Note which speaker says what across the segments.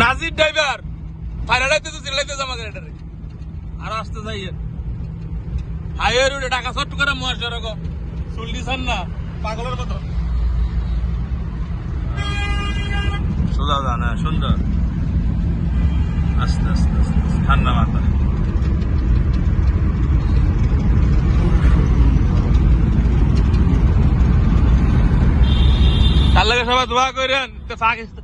Speaker 1: নাজির driver ফাইনালাইতে তো চিল্লাইতে জমা এটারে আর আসতে যাইয়ে হাইওয়ে রুটে ঢাকা চট্ট করে মহাসড়ক চল্লিশ না, পাগলের মতো। সোজা যান হ্যাঁ সুন্দর। আস্তে আস্তে আস্তে ঠান্ডা মাথা। তার লাগে সবাই দোয়া করেন, তো পাকিস্তান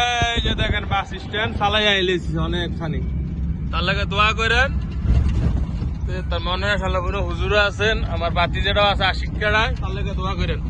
Speaker 1: এই যে দেখেন বাস স্ট্যান্ড, চালাই আইলেছি অনেকখানি তার লাগে দোয়া করেন তার মনে হয় পুরো হুজুরা আছেন, আমার বাতি যেটাও আছে আশিক কেড়ায় তার লাগে দোয়া করেন।